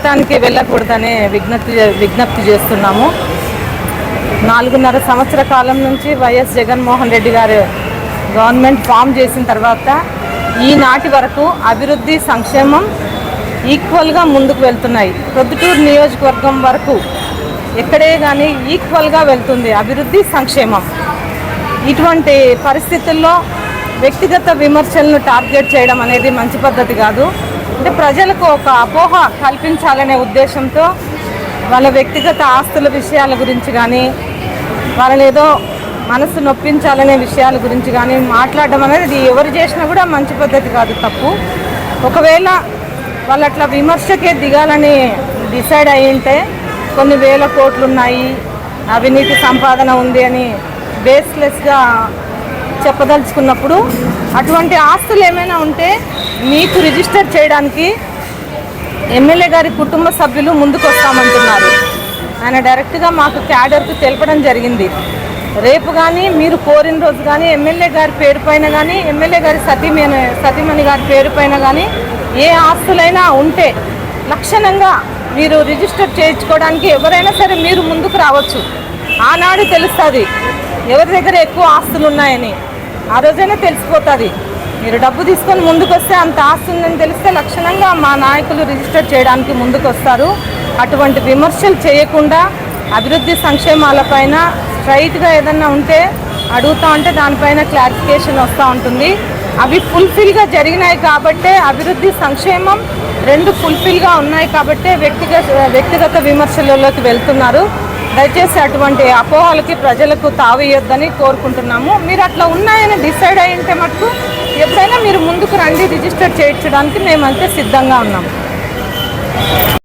వ్యక్తిగతానికి వెళ్ళకూడదనే విజ్ఞప్తి విజ్ఞప్తి చేస్తున్నాము. నాలుగున్నర సంవత్సర కాలం నుంచి వైఎస్ జగన్మోహన్ రెడ్డి గారు గవర్నమెంట్ ఫామ్ చేసిన తర్వాత ఈనాటి వరకు అభివృద్ధి సంక్షేమం ఈక్వల్గా ముందుకు వెళ్తున్నాయి. ప్రొద్దుటూరు నియోజకవర్గం వరకు ఎక్కడే కానీ ఈక్వల్గా వెళ్తుంది అభివృద్ధి సంక్షేమం. ఇటువంటి పరిస్థితుల్లో వ్యక్తిగత విమర్శలను టార్గెట్ చేయడం అనేది మంచి పద్ధతి కాదు. అంటే ప్రజలకు ఒక అపోహ కల్పించాలనే ఉద్దేశంతో వాళ్ళ వ్యక్తిగత ఆస్తుల విషయాల గురించి కానీ వాళ్ళని ఏదో మనసు నొప్పించాలనే విషయాల గురించి కానీ మాట్లాడడం అనేది ఎవరు చేసినా కూడా మంచి పద్ధతి కాదు తప్పు. ఒకవేళ వాళ్ళు అట్లా విమర్శకే దిగాలని డిసైడ్ అయి ఉంటే కొన్ని వేల కోట్లు ఉన్నాయి అవినీతి సంపాదన ఉంది అని బేస్లెస్గా చెప్పదలుచుకున్నప్పుడు అటువంటి ఆస్తులు ఏమైనా ఉంటే మీకు రిజిస్టర్ చేయడానికి ఎమ్మెల్యే గారి కుటుంబ సభ్యులు ముందుకు వస్తామంటున్నారు ఆయన డైరెక్ట్గా మాకు క్యాడర్కు తెలపడం జరిగింది. రేపు కానీ మీరు కోరిన రోజు కానీ ఎమ్మెల్యే గారి పేరు పైన కానీ ఎమ్మెల్యే గారి సతీమణి సతీమణి గారి పేరు పైన కానీ ఏ ఆస్తులైనా ఉంటే లక్షణంగా మీరు రిజిస్టర్ చేయించుకోవడానికి ఎవరైనా సరే మీరు ముందుకు రావచ్చు. ఆనాడు తెలుస్తుంది ఎవరి దగ్గర ఎక్కువ ఆస్తులు ఉన్నాయని ఆ రోజైనా తెలిసిపోతుంది. మీరు డబ్బు తీసుకొని ముందుకు వస్తే అంత ఆస్తుందని తెలిస్తే లక్షణంగా మా నాయకులు రిజిస్టర్ చేయడానికి ముందుకు వస్తారు అటువంటి విమర్శలు చేయకుండా అభివృద్ధి సంక్షేమాలపైన స్ట్రైట్గా ఏదన్నా ఉంటే అడుగుతా ఉంటే దానిపైన క్లారిఫికేషన్ వస్తూ ఉంటుంది. అవి ఫుల్ఫిల్గా జరిగినాయి కాబట్టే అభివృద్ధి సంక్షేమం రెండు ఫుల్ఫిల్గా ఉన్నాయి కాబట్టే వ్యక్తిగత వ్యక్తిగత విమర్శలలోకి వెళ్తున్నారు. దయచేసి అటువంటి అపోహలకి ప్రజలకు తావేయొద్దని కోరుకుంటున్నాము. మీరు అట్లా ఉన్నాయని డిసైడ్ అయి ఉంటే మటుకు ఎప్పుడైనా మీరు ముందుకు రండి రిజిస్టర్ చేయించడానికి మేమంతే సిద్ధంగా ఉన్నాము